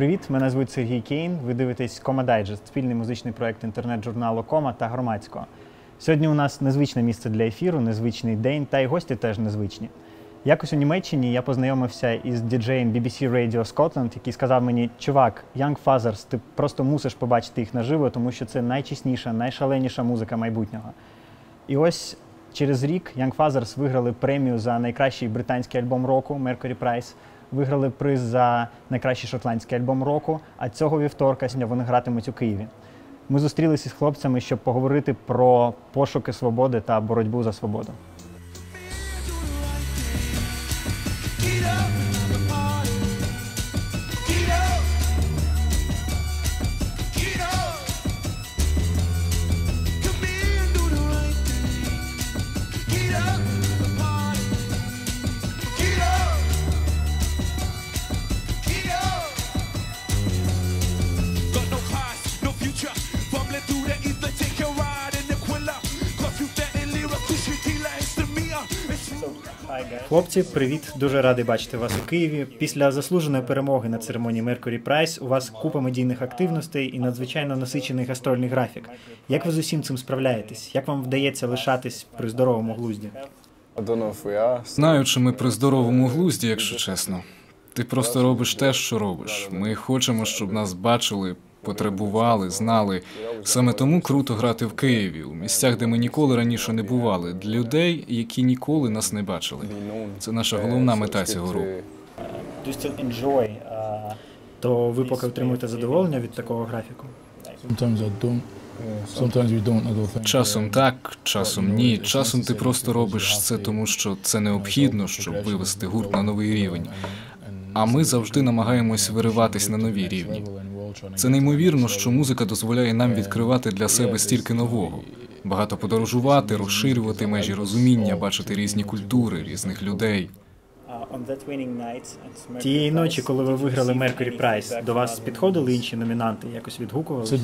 Привіт, мене звуть Сергій Кейн. Ви дивитесь Кома Дайджест, спільний музичний проект інтернет-журналу Кома та громадського. Сьогодні у нас незвичне місце для ефіру, незвичний день, та й гості теж незвичні. Якось у Німеччині я познайомився із діджеєм BBC Radio Scotland, який сказав мені: чувак, Young Fathers, ти просто мусиш побачити їх наживо, тому що це найчесніша, найшаленіша музика майбутнього. І ось через рік Young Fathers виграли премію за найкращий британський альбом року Mercury Prize, виграли приз за найкращий шотландський альбом року. А цього вівторка вони гратимуть у Києві. Ми зустрілися з хлопцями, щоб поговорити про пошуки свободи та боротьбу за свободу. Хлопці, привіт! Дуже радий бачити вас у Києві. Після заслуженої перемоги на церемонії Mercury Prize у вас купа медійних активностей і надзвичайно насичений гастрольний графік. Як ви з усім цим справляєтесь? Як вам вдається лишатись при здоровому глузді? Знаю, чи ми при здоровому глузді, якщо чесно. Ти просто робиш те, що робиш. Ми хочемо, щоб нас бачили, потребували, знали. Саме тому круто грати в Києві, у місцях, де ми ніколи раніше не бували, для людей, які ніколи нас не бачили. Це наша головна мета цього року. То ви поки отримуєте задоволення від такого графіку? Часом так, часом ні. Часом ти просто робиш це, тому що це необхідно, щоб вивести гурт на новий рівень. А ми завжди намагаємось вириватись на нові рівні. Це неймовірно, що музика дозволяє нам відкривати для себе стільки нового. Багато подорожувати, розширювати межі розуміння, бачити різні культури, різних людей. Тієї ночі, коли ви виграли Mercury Prize, до вас підходили інші номінанти, якось відгукувалися?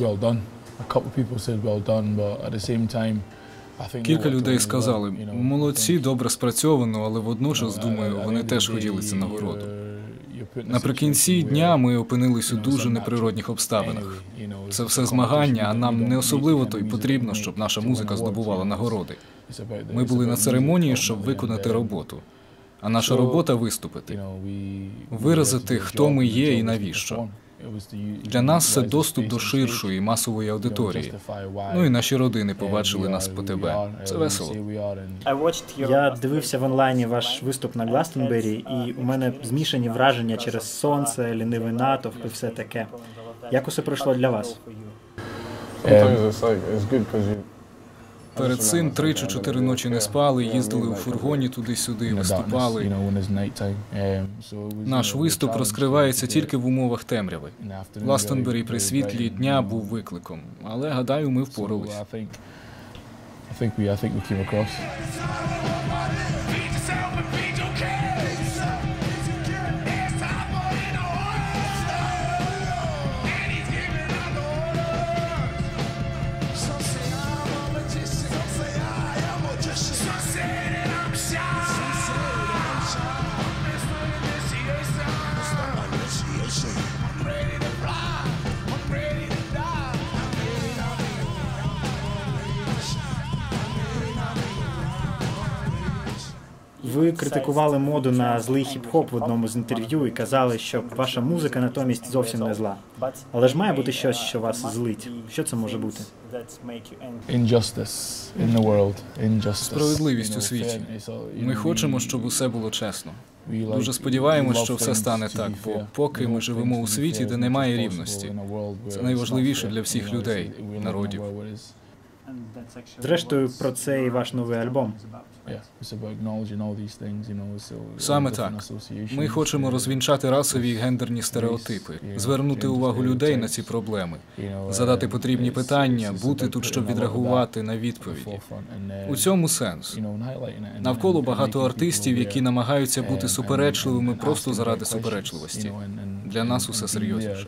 Кілька людей сказали, молодці, добре спрацьовано, але водночас думаю, вони теж хотіли цю нагороду. Наприкінці дня ми опинились у дуже неприродних обставинах. Це все змагання, а нам не особливо то й потрібно, щоб наша музика здобувала нагороди. Ми були на церемонії, щоб виконати роботу. А наша робота виступити. Виразити, хто ми є і навіщо. Для нас це доступ до ширшої масової аудиторії. Ну і наші родини uh, побачили нас по тебе. Це uh, весело. Я дивився в онлайні ваш виступ на Гластенбері, і у мене змішані враження через сонце, лінивий натовп і все таке. Як усе пройшло для вас? Перед цим три чи чотири ночі не спали, їздили у фургоні туди-сюди, you виступали. Um, Наш виступ розкривається тільки в умовах темряви. very- при світлі дня був викликом, але гадаю, ми впорались. I I think we, I think we came across. Ви критикували моду на злий хіп-хоп в одному з інтерв'ю і казали, що ваша музика натомість зовсім не зла. Але ж має бути щось, що вас злить. Що це може бути? Справедливість у світі. Ми хочемо, щоб усе було чесно. Дуже сподіваємось, що все стане так, бо поки ми живемо у світі, де немає рівності. Це найважливіше для всіх людей, народів. Зрештою, про це і ваш новий альбом. Саме так. Ми хочемо uh, розвінчати расові і гендерні стереотипи, звернути увагу людей на ці проблеми, задати um, потрібні питання, бути тут, щоб відреагувати на відповіді. uh, У цьому сенс. Навколо багато артистів, які намагаються бути суперечливими просто заради суперечливості. Для нас усе серйозніше.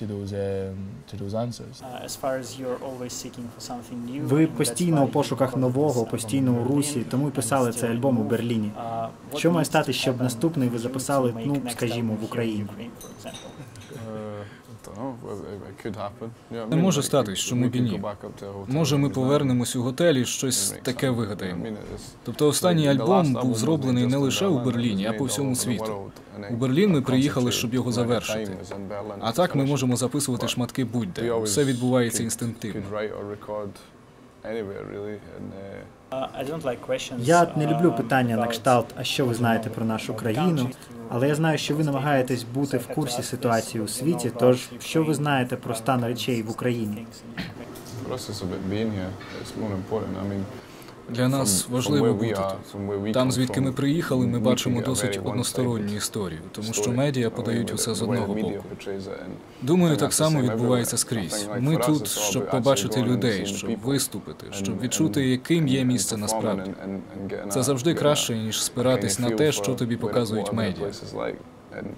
To those um, to those answers. Uh, as far as you're always seeking for something new. Ви постійно у пошуках нового, постійно у русі, тому й писали цей альбом у. Берліні. Uh, Що має стати, щоб наступний ви записали, ну, скажімо, в Україні? Uh, Не може Like, статись, we- чому we б і could ні. go back up to a hotel Може, ми повернемось у готель і and щось таке вигадаємо. Тобто останній альбом був зроблений не лише у Берліні, а по всьому світу. У Берлін ми приїхали, щоб його завершити. А так ми можемо записувати шматки будь-де. Все відбувається інстинктивно. Uh, Uh, Я не люблю uh, питання на кшталт, а що ви знаєте про нашу країну, але я знаю, що ви намагаєтесь бути в курсі ситуації у світі. Тож, що ви знаєте про uh, стан речей в Україні? Для нас важливо бути тут. Там, звідки ми приїхали, ми бачимо досить односторонню історію, тому що медіа подають усе з одного боку. Думаю, так само відбувається скрізь. Ми тут, щоб побачити людей, щоб виступити, щоб відчути, яким є місце насправді. Це завжди краще, ніж спиратись на те, що тобі показують медіа.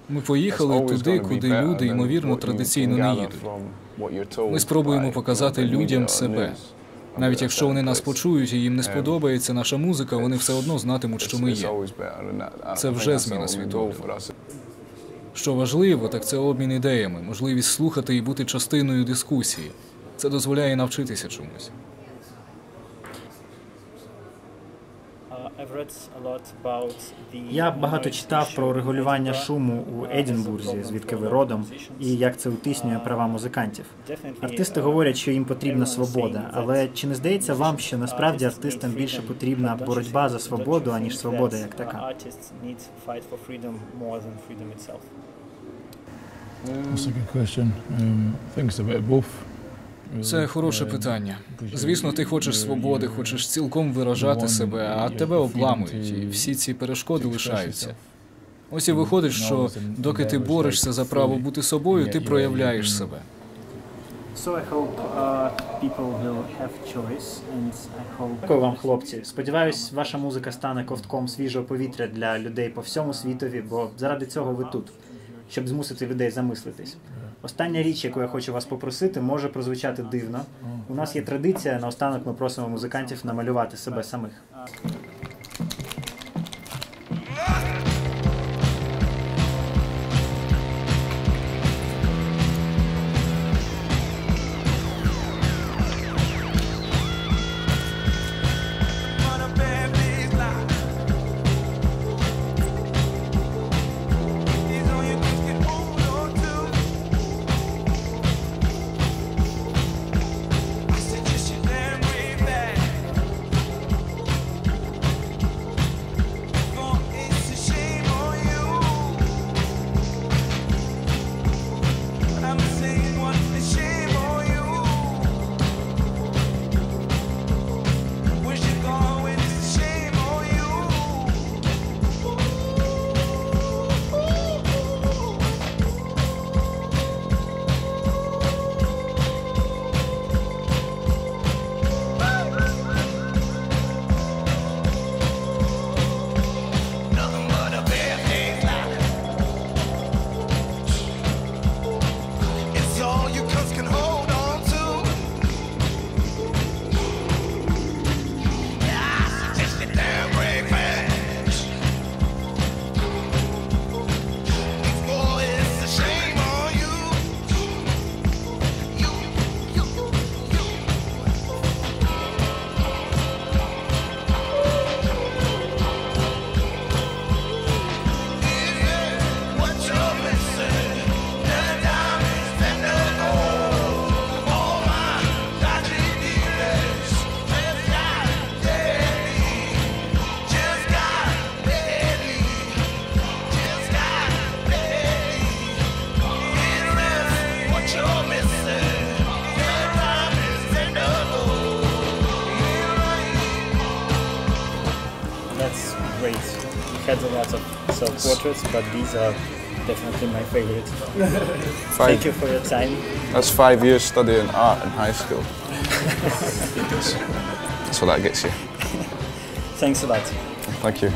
Ми поїхали туди, куди люди, ймовірно, традиційно не їдуть. Ми спробуємо показати людям себе. Навіть якщо вони нас почують і їм не сподобається наша музика, вони все одно знатимуть, що ми є. Це вже зміна світогляду. Що важливо, так це обмін ідеями, можливість слухати і бути частиною дискусії. Це дозволяє навчитися чомусь. Я багато читав про регулювання шуму у Едінбурзі, звідки ви родом, і як це утиснює права музикантів. Артисти говорять, що їм потрібна свобода, але чи не здається вам, що насправді артистам більше потрібна боротьба за свободу, аніж свобода як така? That's a good question. Um, I think it's a bit of both. Це хороше питання. Звісно, ти хочеш свободи, хочеш цілком виражати себе, а тебе обламують, і всі ці перешкоди лишаються. Ось і виходить, що доки ти борешся за право бути собою, ти проявляєш себе. Uh. Дякую вам, хлопці. Сподіваюсь, ваша музика стане ковтком свіжого повітря для людей по всьому світові, бо заради цього ви тут, щоб змусити людей замислитись. Остання річ, яку я хочу вас попросити, може прозвучати дивно. У нас є традиція, наостанок ми просимо музикантів намалювати себе самих. Had a lot of self-portraits, but these are definitely my favorite. Thank you for your time. That's five years studying art in high school. that's, that's what that gets you. Thanks a lot. Thank you.